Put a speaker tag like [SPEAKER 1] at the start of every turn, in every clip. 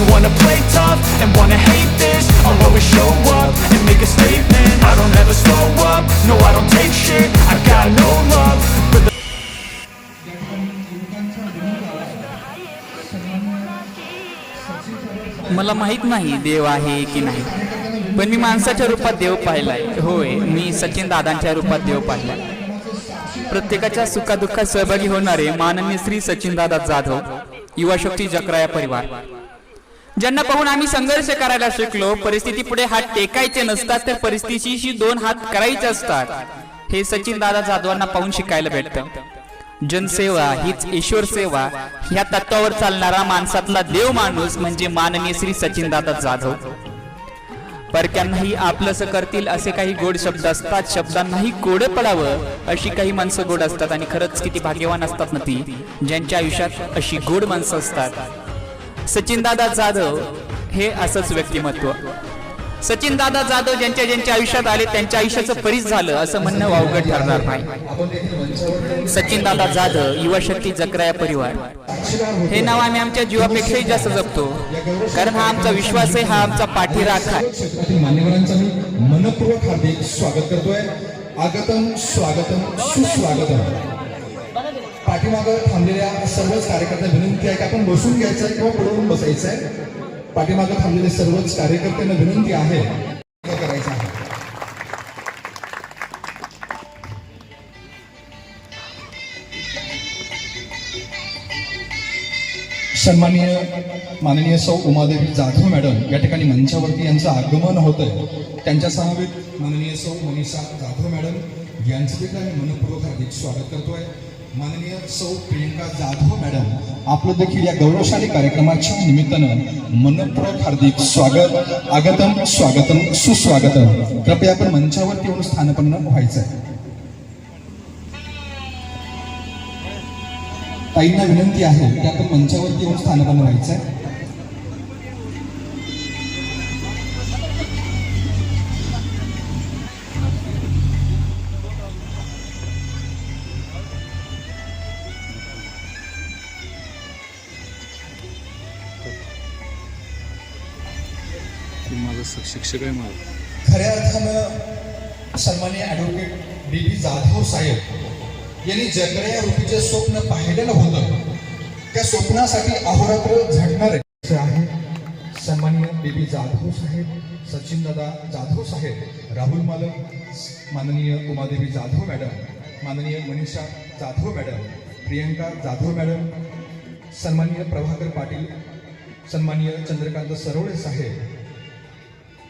[SPEAKER 1] you wanna play tough and wanna hate this I'll always show up and make a statement I don't ever slow up, no I don't take shit I got no love for the
[SPEAKER 2] मला माहीत नाही देव आहे की नाही पण मी माणसाच्या रूपात देव पाहिलाय होय मी सचिन दादांच्या रूपात देव पाहिलाय प्रत्येकाच्या सुखादुःखात सहभागी होणारे माननीय श्री सचिन दादा जाधव युवा शक्ती जकराया परिवार ज्यांना पाहून आम्ही संघर्ष करायला शिकलो परिस्थिती पुढे हात टेकायचे नसतात तर परिस्थितीशी दोन हात करायचे असतात. हे सचिन दादा जाधवांना पाहून शिकायला भेटतं. जनसेवा हीच ईश्वर सेवा. ह्या तत्वावर चालणारा माणसातला देव माणूस म्हणजे माननीय श्री सचिनदादा जाधव. परक्यांनाही आपलंसं करतील असे काही गोड शब्द असतात शब्दांनाही गोड पडावं अशी काही माणसं गोड असतात आणि खरंच किती भाग्यवान असतात ना ती ज्यांच्या आयुष्यात अशी गोड माणसं असतात. सचिनदादा जाधव हे असंच व्यक्तिमत्व. सचिन दादा जाधव ज्यांच्या ज्यांच्या आयुष्यात आले त्यांच्या आयुष्याचं परीच झालं असं म्हणणं वावगं ठरणार नाही. सचिन दादा जाधव युवा शक्ती जकराया परिवार. हे नाव आम्ही आमच्या जीवापेक्षाही जास्त जपतो. कारण हा आमचा विश्वास आहे हा आमचा पाठीराख आहे.
[SPEAKER 3] क्षेत्रातील मान्यवरांचं मी मनपूर्वक हार्दिक स्वागत करतोय. आगतम स्वागतम सुस्वागतम. पाठीमागं थांबलेल्या सर्वच कार्यकर्त्या विनंती आहे की आपण बसून घ्यायचं आहे किंवा पुढवून बसायचं आहे. पाठीमागं थांबलेले सर्वच कार्यकर्त्यांना विनंती आहे. करायचं आहे. सन्माननीय माननीय सौ उमादेवी जाधव मॅडम या ठिकाणी मंचावरती यांचं आगमन होतं आहे त्यांच्या समवेत माननीय सौ मनीषा जाधव मॅडम यांचं देखील आम्ही मनपूर्वक हार्दिक स्वागत करतो आहे माननीय सौ प्रियंका जाधव मॅडम आपलं देखील या गौरवशाली कार्यक्रमाच्या निमित्तानं मनपूर्वक हार्दिक स्वागत आगतम स्वागतम सुस्वागतम. कृपया आपण मंचावरती येऊन स्थानपन्न व्हायचं आहे ताईंना विनंती आहे की आपण मंचावरती येऊन स्थानपन्न व्हायचं आहे
[SPEAKER 4] माझं शिक्षक आहे माझा.
[SPEAKER 3] खऱ्या अर्थानं सन्मान्य ॲडव्होकेट डी बी जाधव साहेब यांनी जगड्या या रूपीचे स्वप्न पाहिलेलं होतं. त्या स्वप्नासाठी अहोरात्र झडणार आहे. सन्मान्य बी बी जाधव साहेब सचिन दादा जाधव साहेब राहुल मालक माननीय उमादेवी जाधव मॅडम माननीय मनीषा जाधव मॅडम प्रियंका जाधव मॅडम सन्मान्य प्रभाकर पाटील सन्मान्य चंद्रकांत सरोळे साहेब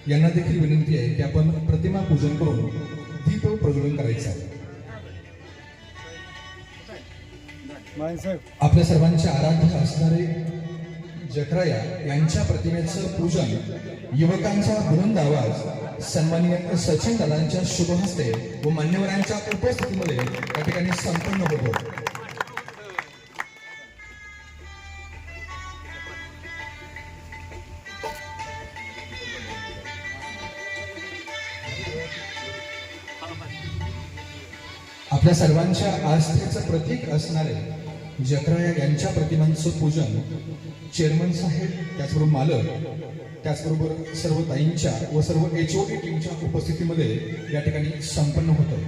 [SPEAKER 3] यांना देखील विनंती आहे की आपण प्रतिमा पूजन करून दीप प्रज्वलन करायचं आहे. आपल्या सर्वांचे आराध्य असणारे जकराया यांच्या प्रतिमेचं पूजन युवकांचा बुलंद आवाज सन्माननीय सचिन दादांच्या शुभ हस्ते व मान्यवरांच्या उपस्थितीमध्ये त्या ठिकाणी संपन्न होतो. आपल्या सर्वांच्या आस्थेचं प्रतीक असणारे जकराया यांच्या प्रतिमांचं पूजन चेअरमन साहेब त्याचबरोबर मालक त्याचबरोबर सर्व ताईंच्या व सर्व एच ओ टीमच्या उपस्थितीमध्ये या ठिकाणी संपन्न होतं.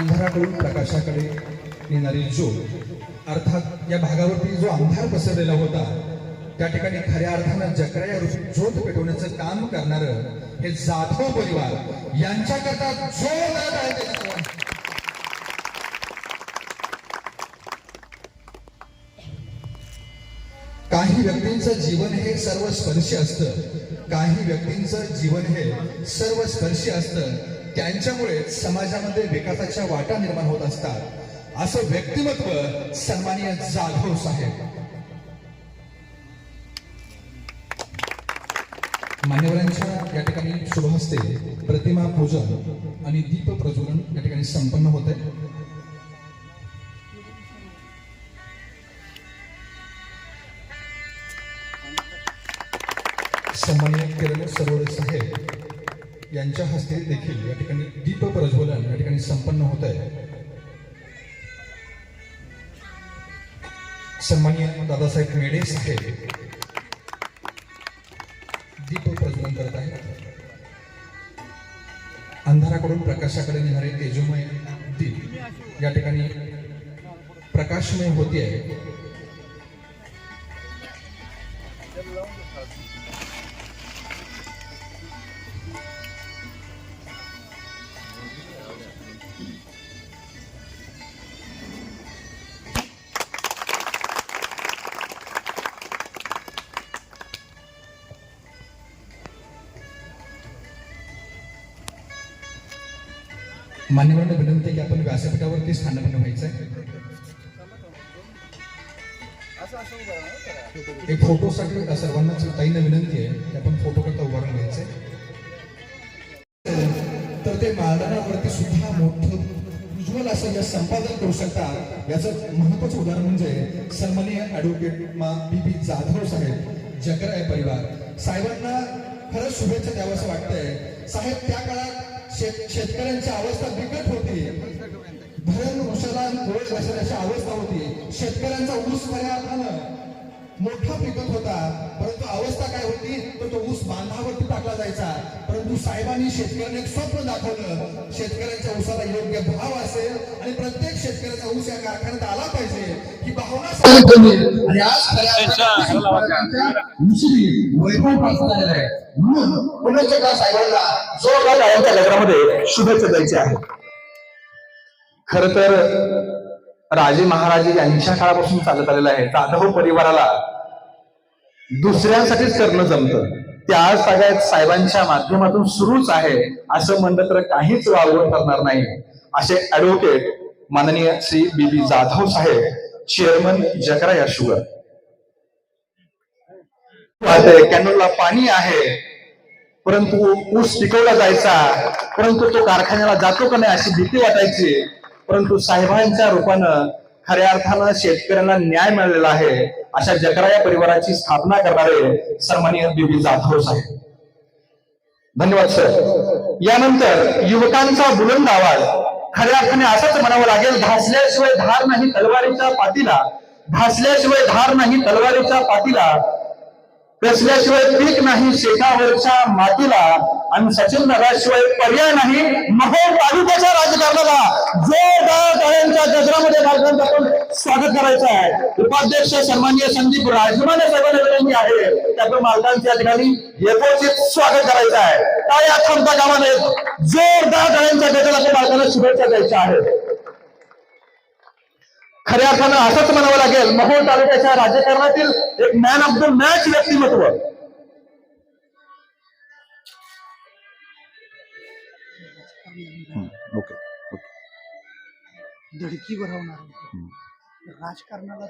[SPEAKER 3] अंधाराकडून प्रकाशाकडे येणारी ज्योत अर्थात या भागावरती जो अंधार पसरलेला होता त्या ठिकाणी खऱ्या अर्थानं जकरा या ज्योत पेटवण्याचं काम करणार हे जाधव परिवार यांच्याकरता जोरदार टाळ्या काही व्यक्तींचं जीवन हे सर्व स्पर्शी असतं काही व्यक्तींचं जीवन हे सर्व स्पर्शी असतं
[SPEAKER 5] त्यांच्यामुळे समाजामध्ये विकासाच्या वाटा निर्माण होत असतात. असं व्यक्तिमत्व सन्माननीय जाधव साहेब. मान्यवरांच्या या ठिकाणी शुभहस्ते प्रतिमा पूजन आणि दीप प्रज्वलन या ठिकाणी संपन्न होत आहे. सन्माननीय किरण सरोडे साहेब यांच्या हस्ते देखील या ठिकाणी दीप प्रज्वलन या ठिकाणी संपन्न होत आहे. सन्माननीय दादासाहेब मेढे साहेब दीप प्रज्वलन करत आहेत. अंधाराकडून प्रकाशाकडे निघारे तेजोमय दीप या ठिकाणी प्रकाशमय होते आहे. व्यासपीठावरती स्थानपन्न व्हायचं आहे. एक फोटोसाठी सर्वांनाच ताईंना विनंती आहे की आपण फोटो करता उभारून घ्यायचंय तर ते मालनावरती सुद्धा मोठं उज्ज्वल असं या संपादन करू शकतात याचं महत्वाचं उदाहरण म्हणजे सन्माननीय ऍडव्होकेट मा बी पी जाधव साहेब जगराय परिवार. साहेबांना खरंच शुभेच्छा द्यावं असं वाटतंय. साहेब त्या काळात शेत शेतकऱ्यांची अवस्था बिकट होती. भरण उशाला गोळ घासण्याची अवस्था होती. शेतकऱ्यांचा ऊस खऱ्या अर्थानं मोठा पिकत होता. परंतु अवस्था काय होती? तर तो ऊस बांधावरती टाकला जायचा. परंतु साहेबांनी शेतकऱ्यांना एक स्वप्न दाखवलं. शेतकऱ्यांच्या ऊसाला योग्य भाव असेल आणि प्रत्येक शेतकऱ्याचा ऊस या कारखान्यात आला पाहिजे ही भावना. आणि आज ऊसाची वैभव प्राप्त झालेलं आहे. म्हणून पुन्हा एकदा साहेबांना जोरदार गजरामध्ये शुभेच्छा द्यायची आहे.
[SPEAKER 3] खर तर राजे महाराजे यांच्या काळापासून चालत आलेलं आहे. जाधव परिवाराला दुसऱ्यांसाठीच करणं जमतं. ते आज सगळ्यात साहेबांच्या माध्यमातून सुरूच आहे असं म्हणलं तर काहीच वावरून करणार नाही. असे ऍडव्होकेट माननीय श्री बी बी जाधव साहेब चेअरमन जकरा या शुगर. कॅनोलला पाणी आहे परंतु ऊस पिकवला जायचा परंतु तो कारखान्याला जातो का नाही अशी भीती वाटायची. परंतु साहेबांच्या रूपानं खऱ्या अर्थानं शेतकऱ्यांना न्याय मिळालेला आहे अशा जकराया परिवाराची स्थापना करणारे सन्माननीय बीबी जाधव साहेब. धन्यवाद सर. यानंतर युवकांचा बुलंद आवाज. खऱ्या अर्थाने असंच म्हणावं लागेल भासल्याशिवाय धार नाही तलवारीच्या पाठीला भासल्याशिवाय धार नाही तलवारीच्या पाठीला कसल्याशिवाय पीक नाही शेतावरच्या मातीला आणि सचिन नगराशिवाय पर्याय नाही महोर तालुक्याच्या राजकारणाला. जोरदार टाळ्यांच्या गजरामध्ये राजकारण आपण स्वागत करायचं आहे. उपाध्यक्ष सन्माननीय संदीप राजमाने साहेबांना विनंती आहे त्यातून आपण या ठिकाणी यथोचित स्वागत करायचं आहे. काय थांबता कामा नयेत जोरदार टाळ्यांच्या गजराच्या मालकांना शुभेच्छा द्यायच्या आहेत. खऱ्या अर्थानं असंच म्हणावं लागेल. महोळ तालुक्याच्या राजकारणातील एक मॅन ऑफ द मॅच व्यक्तिमत्व.
[SPEAKER 4] ओके
[SPEAKER 6] धडकी भरवणार. राजकारणाला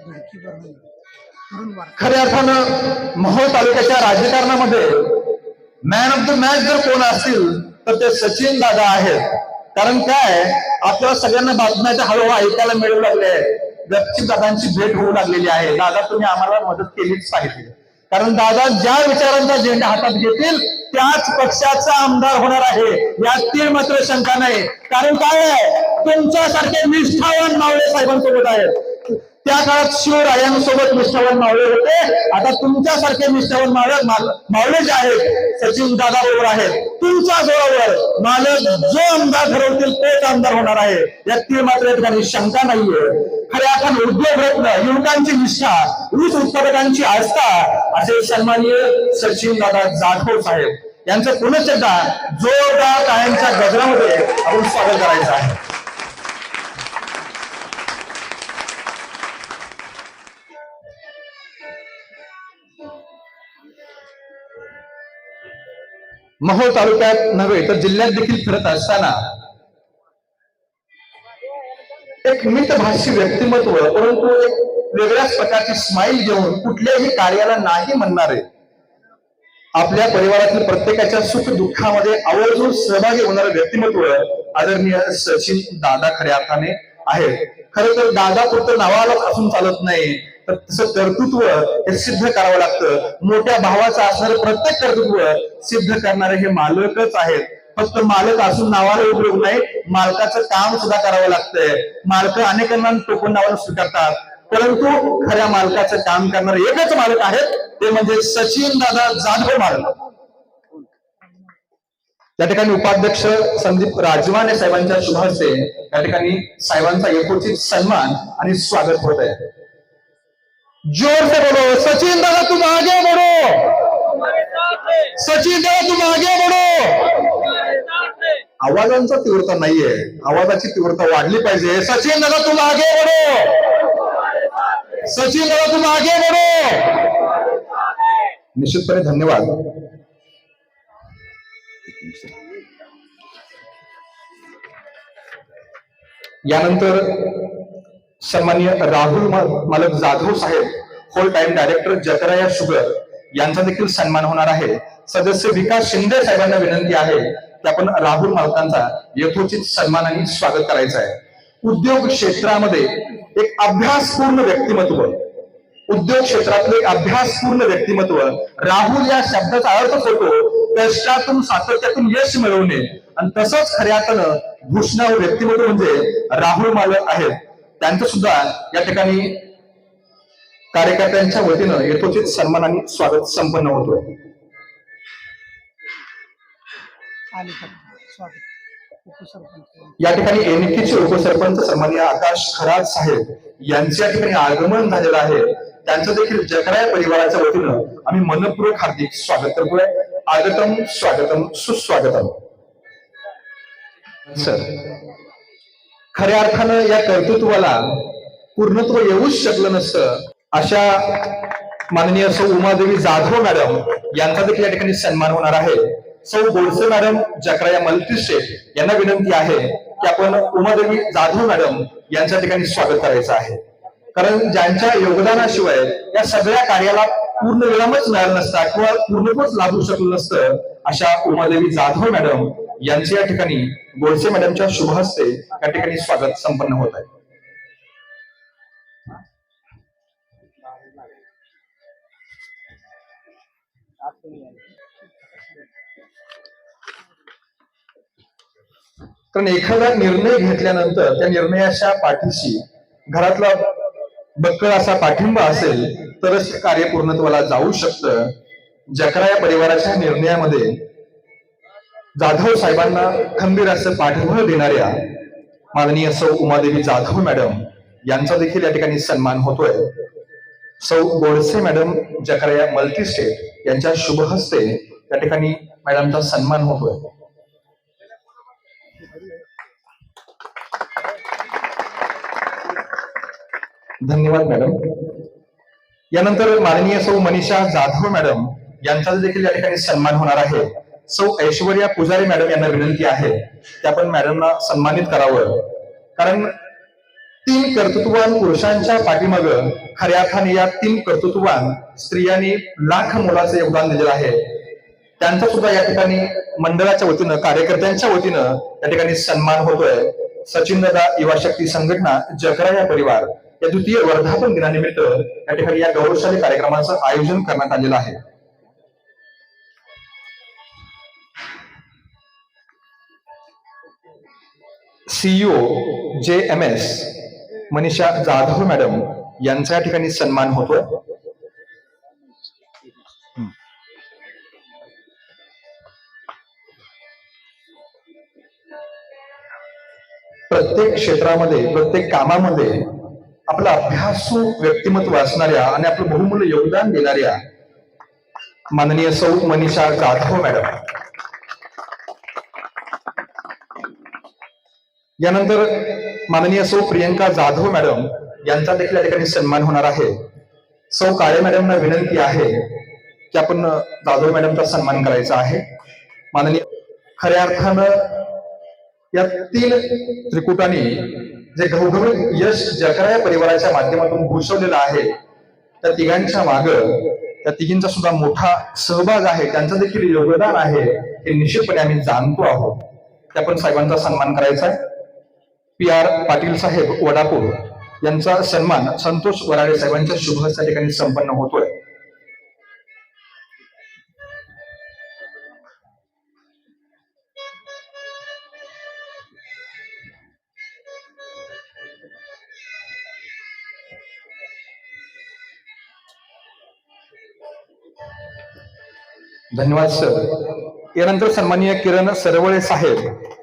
[SPEAKER 3] खऱ्या अर्थानं महोळ तालुक्याच्या राजकारणामध्ये मॅन ऑफ द मॅच जर कोण असतील तर ते सचिन दादा आहेत. कारण काय? आपल्याला सगळ्यांना बातम्याच्या हळूहळू ऐकायला मिळू लागले. आहे दादांची भेट होऊ लागलेली आहे. दादा तुम्ही आम्हाला मदत केलीच पाहिजे. कारण दादा ज्या विचारांचा झेंडा हातात घेतील त्याच पक्षाचा आमदार होणार आहे. यातील मात्र शंका नाही. कारण काय आहे? तुमच्यासारखे निष्ठावान मावळे साहेबांसोबत आहेत. त्या काळात शिवरायांसोबत निष्ठावान मावळे होते. आता तुमच्यासारखे निष्ठावान मावळे मावळे जे आहेत सचिन दादा बरोबर आहेत. तुमच्या जोरावर मालक जो आमदार ठरवतील तोच आमदार होणार आहे. यात मात्र या ठिकाणी शंका नाहीये. खऱ्या अर्थानं उद्योग रत्न युवकांची निष्ठा ऊस उत्पादकांची आस्था असे सन्माननीय सचिन दादा जाधव साहेब. यांचं पुनश्च जोरदार टाळ्यांच्या गजरामध्ये आपण स्वागत करायचं आहे. महो तालुक्यात नव्हे तर जिल्ह्यात देखील फिरत असताना एक मितभाषी व्यक्तिमत्व परंतु एक वेगळ्याच प्रकारची स्माईल घेऊन कुठल्याही कार्याला नाही म्हणणारे आपल्या परिवारातील प्रत्येकाच्या सुख दुःखामध्ये आवर्जून सहभागी होणारे व्यक्तिमत्व आदरणीय सचिन दादा खऱ्या अर्थाने आहे खरं तर दादा फक्त नावालाच असून चालत नाही. तर तसं कर्तृत्व हे सिद्ध करावं लागतं. मोठ्या भावाचं असणारं प्रत्येक कर्तृत्व सिद्ध करणारे हे मालकच आहेत. फक्त मालक असून नावाला उपयोग नाही मालकाचं काम सुद्धा करावं लागतंय. मालक अनेकांना टोकून नावाला स्वीकारतात. परंतु खऱ्या मालकाचं काम करणारे एकच मालक आहेत ते म्हणजे सचिन दादा जाधव मालक. त्या ठिकाणी उपाध्यक्ष संदीप राजवाने साहेबांच्या शुभ त्या ठिकाणी साहेबांचा एकोचित सन्मान आणि स्वागत होत आहे. जोर से बोलो। सचिन दादा तुम आगे बढ़ो। सचिन दादा तुम आगे बढ़ो। आवाजांचा तीव्रता नाहीये। आवाजाची तीव्रता वाढली पाहिजे. सचिन दादा तुम आगे बढ़ो। सचिन दादा तुम आगे बढ़ो। निश्चितपणे धन्यवाद. यानंतर सन्मान्य राहुल मालक जाधव साहेब whole time director Jakaraya sugar यांचा देखील सन्मान होणार आहे. सदस्य विकास शिंदे साहेबांना विनंती आहे की आपण राहुल मालकांचा यथोचित सन्मान आणि स्वागत करायचं आहे. उद्योग क्षेत्रामध्ये एक अभ्यासपूर्ण व्यक्तिमत्व उद्योग क्षेत्रातले एक अभ्यासपूर्ण व्यक्तिमत्व राहुल या शब्दाचा अर्थच होतो कष्टातून सातत्यातून यश मिळवणे. आणि तसंच खऱ्या अर्थानं भूषणावर व्यक्तिमत्व म्हणजे राहुल मालक आहेत. त्यांचं सुद्धा या ठिकाणी कार्यकर्त्यांच्या वतीनं यथोचित सन्मान आणि स्वागत संपन्न होतो या ठिकाणी एनकीचे उपसरपंच सन्मान्य आकाश खरात साहेब यांचे या ठिकाणी आगमन झालेलं आहे. त्यांचं देखील जकराय परिवाराच्या वतीनं आम्ही मनपूर्वक हार्दिक स्वागत करतोय. आगतम स्वागतम सुस्वागतम. सर. खऱ्या अर्थानं या कर्तृत्वाला पूर्णत्व येऊच शकलं नसतं अशा माननीय सौ उमादेवी जाधव मॅडम यांचा देखील या ठिकाणी सन्मान होणार आहे. सौ बोडसे मॅडम जकराया मल्टीस्टेट यांना विनंती आहे की आपण उमादेवी जाधव मॅडम यांच्या ठिकाणी स्वागत करायचं आहे. कारण ज्यांच्या योगदानाशिवाय या सगळ्या कार्याला पूर्ण विरामच मिळाला नसता किंवा पूर्णत्वच लाभू शकलं नसतं अशा उमादेवी जाधव मॅडम यांचे या ठिकाणी गोडसे मॅडमच्या शुभहस्ते या ठिकाणी स्वागत संपन्न होत आहे. कारण एखादा निर्णय घेतल्यानंतर त्या निर्णयाच्या पाठीशी घरातला बक्कळ असा पाठिंबा असेल तरच कार्य पूर्णत्वाला जाऊ शकतं. जकरा या परिवाराच्या निर्णयामध्ये जाधव साहेबांना खंबीर असं पाठबळ देणाऱ्या माननीय सौ उमादेवी जाधव मॅडम यांचा देखील या ठिकाणी सन्मान होतोय. सौ Godse madam Jakaraya multi state यांच्या शुभ हस्ते या ठिकाणी मॅडमचा सन्मान होतोय. धन्यवाद मॅडम. यानंतर माननीय सौ मनीषा जाधव मॅडम यांचा देखील या ठिकाणी सन्मान होणार आहे. सौ ऐश्वर्या पुजारी मॅडम यांना विनंती आहे की आपण मॅडमना सन्मानित करावं. कारण तीन कर्तृत्ववान पुरुषांच्या पाठीमाग खऱ्या अर्थाने या तीन कर्तृत्ववान स्त्रियांनी लाख मोलाचं योगदान दिलेलं आहे. त्यांचा सुद्धा या ठिकाणी मंडळाच्या वतीनं कार्यकर्त्यांच्या वतीनं या ठिकाणी सन्मान होतोय. सचिन दादा युवा शक्ती संघटना जगरा या परिवार या द्वितीय वर्धापन दिनानिमित्त या ठिकाणी या गौरवशाली कार्यक्रमाचं आयोजन करण्यात आलेलं आहे. CEO J M S Manisha Jadhav madam यांचा या ठिकाणी सन्मान होतो प्रत्येक क्षेत्रामध्ये प्रत्येक कामामध्ये आपला अभ्यासू व्यक्तिमत्व असणाऱ्या आणि आपलं बहुमूल्य योगदान देणाऱ्या माननीय सौ मनीषा जाधव मॅडम. यानंतर माननीय सौ प्रियंका जाधव मॅडम यांचा देखील या ठिकाणी सन्मान होणार आहे. सौ काळे मॅडमना विनंती आहे की आपण जाधव मॅडमचा सन्मान करायचा आहे. माननीय खऱ्या अर्थानं या तीन त्रिकुटाने जे घवघवीत यश जकराया परिवाराच्या माध्यमातून भूषवलेलं आहे त्या तिघांच्या माग त्या तिघींचा सुद्धा मोठा सहभाग आहे त्यांचं देखील योगदान आहे हे निश्चितपणे आम्ही जाणतो आहोत. त्या पण साहेबांचा सन्मान करायचा आहे. पी आर पाटील साहेब वडापूर यांचा सन्मान संतोष वराडे साहेबांच्या शुभ हस्ते ठिकाणी संपन्न होतोय. धन्यवाद सर. यानंतर सन्माननीय किरण सरवळे साहेब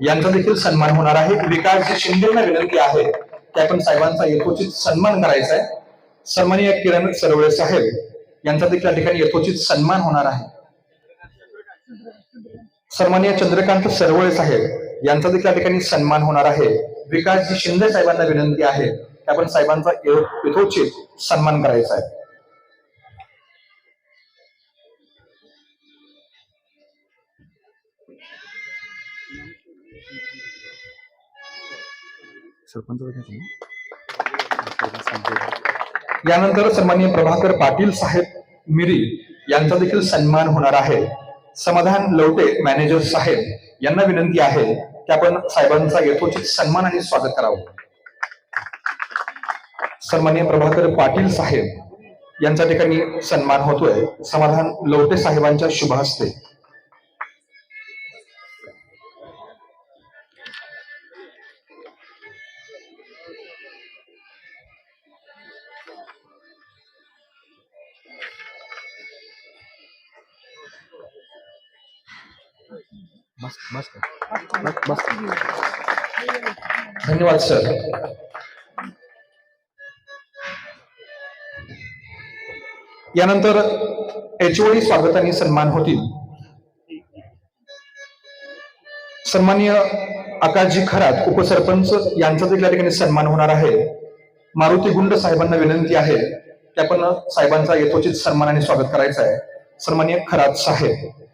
[SPEAKER 3] यांचा देखील सन्मान होणार आहे. विकासजी शिंदेना विनंती आहे की आपण साहेबांचा यथोचित सन्मान करायचा आहे सन्माननीय किरण सरवळे साहेब यांचा देखील या ठिकाणी यथोचित सन्मान होणार आहे. सन्माननीय चंद्रकांत सरवळे साहेब यांचा देखील या ठिकाणी सन्मान होणार आहे. विकासजी शिंदे साहेबांना विनंती आहे की आपण साहेबांचा यथोचित सन्मान करायचा आहे यानंतर सन्माननीय प्रभाकर पाटील साहेब मिरी यांचा देखील सन्मान होणार आहे. समाधान लवटे मॅनेजर साहेब यांना विनंती आहे की आपण साहेबांचा यथोचित सन्मान आणि स्वागत करावं. सन्माननीय प्रभाकर पाटील साहेब यांच्या ठिकाणी सन्मान होतोय. समाधान लवटे साहेबांच्या शुभ हस्ते. धन्यवाद सर यानंतर एचओडी स्वागत आणि सन्मान होतील. सन्माननीय आकाशजी खरात उपसरपंच यांचा देखील या ठिकाणी सन्मान होणार आहे. मारुती गुंड साहेबांना विनंती आहे की आपण साहेबांचा यथोचित सन्मान आणि स्वागत करायचं आहे. सन्माननीय खरात साहेब.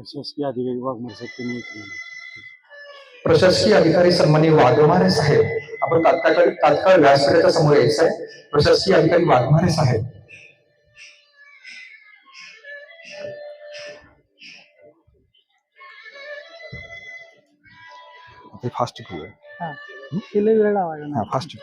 [SPEAKER 7] प्रशासकीय अधिकारी वाघमारे साहेब त्यांनी.
[SPEAKER 3] प्रशासकीय अधिकारी सन्माननीय वाघमारे साहेब आपण तात्काळ तात्काळ व्यासपीठाच्या समोर यायचं आहे. प्रशासकीय अधिकारी वाघमारे साहेब. फास्ट
[SPEAKER 6] हा. तिला वेळ लावायला नाही.
[SPEAKER 3] फास्ट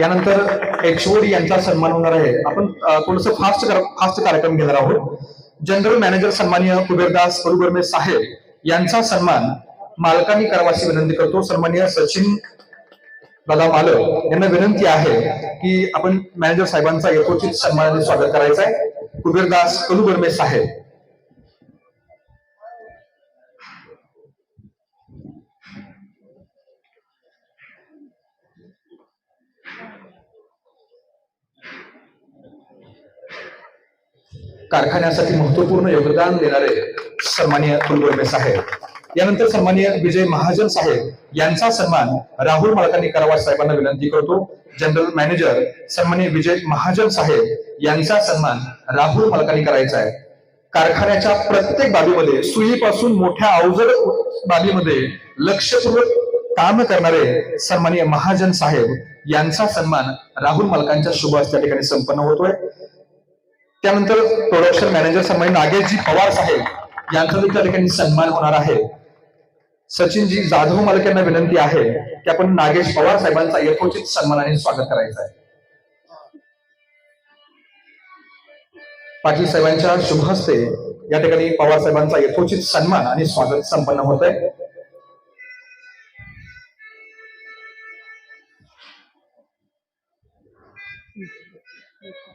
[SPEAKER 3] यानंतर एचओडी यांचा सन्मान होणार आहे. आपण थोडस फास्ट फास्ट कार्यक्रम घेणार आहोत. जनरल मॅनेजर सन्मान्य कुबेरदास परुगर्मे साहेब यांचा सन्मान मालकांनी करावाची विनंती करतो. सन्मान्य सचिन दादा मालक यांना विनंती आहे की आपण मॅनेजर साहेबांचा यथोचित सन्मानाने स्वागत करायचं आहे कुबेरदास कलुगर्मे साहेब कारखान्यासाठी महत्त्वपूर्ण योगदान देणारे सन्मान्य कुलगुरमे साहेब. यानंतर सन्मान्य विजय महाजन साहेब यांचा सन्मान राहुल मालकांनी करावा साहेबांना विनंती करतो. जनरल मॅनेजर सन्मान्य विजय महाजन साहेब यांचा सन्मान राहुल मालकांनी करायचा आहे. कारखान्याच्या प्रत्येक बाबीमध्ये सुईपासून मोठ्या अवजड बाबीमध्ये लक्षपूर्वक काम करणारे सन्मान्य महाजन साहेब यांचा सन्मान राहुल मालकांच्या शुभ त्या ठिकाणी संपन्न होतोय. त्यानंतर प्रोडक्शन मॅनेजर सन्मान्य नागेशजी पवार साहेब यांचा देखील ठिकाणी सन्मान होणार आहे. सचिनजी जाधव मालक यांना विनंती आहे की आपण नागेश पवार साहेबांचा यथोचित सन्मानाने स्वागत करायचं आहे. पाटील साहेबांच्या शुभ हस्ते या ठिकाणी पवार साहेबांचा यथोचित सन्मान आणि स्वागत संपन्न होत आहे.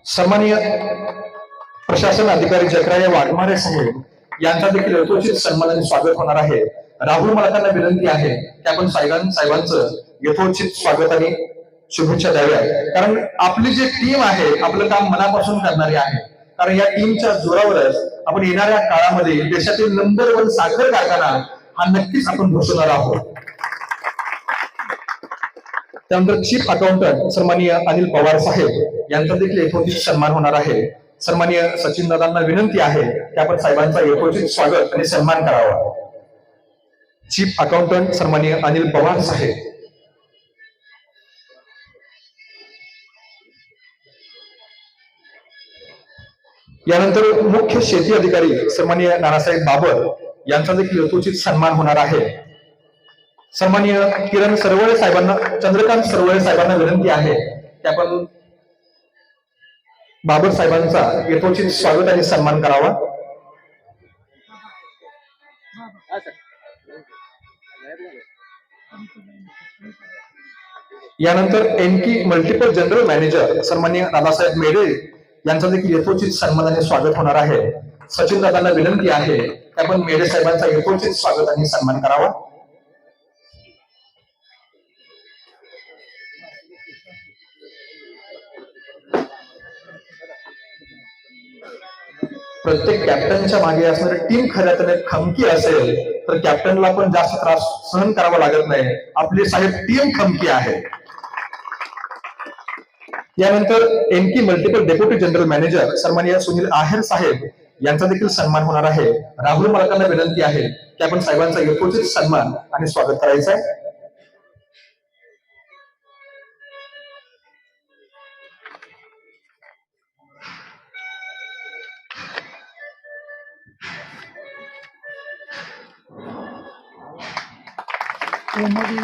[SPEAKER 3] सन्माननीय प्रशासन अधिकारी जकराया वाघमारे साहेब यांचा देखील यथोचित सन्मानाने स्वागत होणार आहे. राहुल मालकांना विनंती आहे की आपण साहेबां साहेबांचं यथोचित स्वागत आणि शुभेच्छा द्याव्या. कारण आपली जी टीम आहे आपलं काम मनापासून करणारी आहे. कारण या टीमच्या जोरावरच आपण येणाऱ्या काळामध्ये देशातील नंबर वन साखर कारखाना हा नक्कीच आपण घोषवणार आहोत. त्यानंतर चीफ अकाउंटंट सन्माननीय अनिल पवार साहेब यांचा देखील यथोचित सन्मान होणार आहे. सन्मान्य सचिन दादांना विनंती आहे की आपण साहेबांचा यथोचित स्वागत आणि सन्मान करावा. चीफ अकाउंटंट सन्मान्य अनिल पवार साहेब. यानंतर मुख्य शेती अधिकारी सन्मान्य नानासाहेब बाबर यांचा देखील यथोचित सन्मान होणार आहे. सन्मान्य किरण सरवळे साहेबांना चंद्रकांत सरवळे साहेबांना विनंती आहे की आपण बाबर साहेबांचा यथोचित स्वागत आणि सन्मान करावा. यानंतर एनकी मल्टिपल जनरल मॅनेजर सन्मान्य दादासाहेब मेढे यांचा देखील यथोचित सन्मान आणि स्वागत होणार आहे. सचिन दादांना विनंती आहे की आपण मेढे साहेबांचा यथोचित स्वागत आणि सन्मान करावा. प्रत्येक कॅप्टनच्या मागे असणारी टीम खऱ्या तर खमकी असेल तर कॅप्टनला पण जास्त त्रास सहन करावा लागत नाही. आपली साहेब टीम खमकी आहे. यानंतर एमकी मल्टिपल डेप्युटी जनरल मॅनेजर सन्माननीय सुनील आहेर साहेब यांचा देखील सन्मान होणार आहे. राहुल मालकांना विनंती आहे की आपण साहेबांचा यथोचित सन्मान आणि स्वागत करायचं आहे.
[SPEAKER 6] Umadevi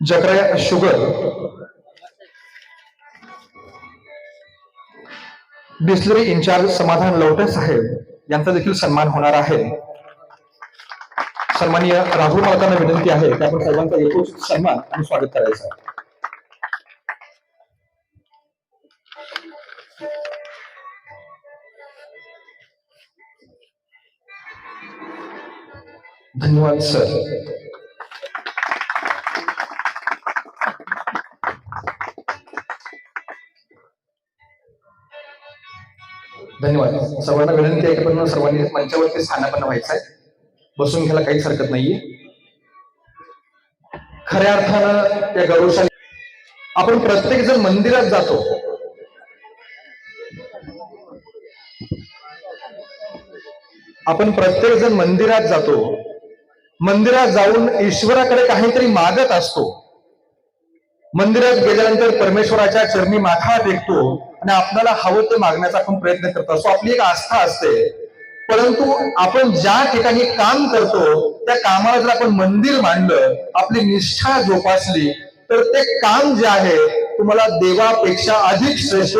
[SPEAKER 3] Jakaraya sugar distillery incharge Samadhan Lavate साहेब यांचा देखील सन्मान होणार आहे. सन्माननीय राहुल मालकांना विनंती आहे की आपण साहेबांचा यथोचित सन्मान आणि स्वागत करायचं आहे. धन्यवाद सर धन्यवाद. सर्वांना विनंती आहे की सर्वांनी मंचावरती स्थानापन्न व्हायचं आहे. बसून घ्यायला काहीच हरकत नाहीये. खऱ्या अर्थानं त्या गौरवशाली आपण प्रत्येक जण मंदिरात जातो. आपण प्रत्येक जण मंदिरात जातो. मंदिरात जाऊन ईश्वराकडे काहीतरी मागत असतो. मंदिरात गेल्यानंतर परमेश्वराच्या चरणी माथा टेकतो आणि आपल्याला हवं ते मागण्याचा आपण प्रयत्न करत. असतो आपली एक आस्था असते. परंतु आपण ज्या ठिकाणी काम करतो त्या कामाला जर आपण मंदिर मांडलं आपली निष्ठा जोपासली तर ते काम जे आहे तुम्हाला देवापेक्षा अधिक श्रेष्ठ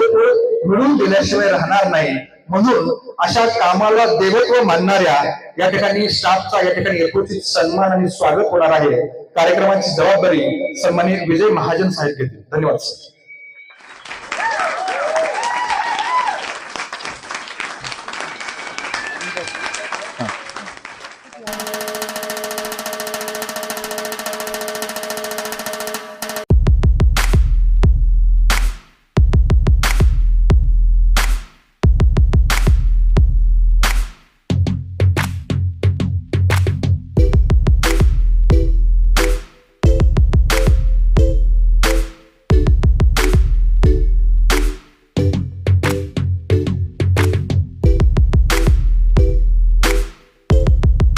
[SPEAKER 3] मिळून दिल्याशिवाय राहणार नाही. म्हणून अशा कामाला देवत्व मानणाऱ्या या ठिकाणी स्टाफचा या ठिकाणी यथोचित सन्मान आणि स्वागत होणार आहे. कार्यक्रमाची जबाबदारी सन्मानित विजय महाजन साहेब घेतील. धन्यवाद सर.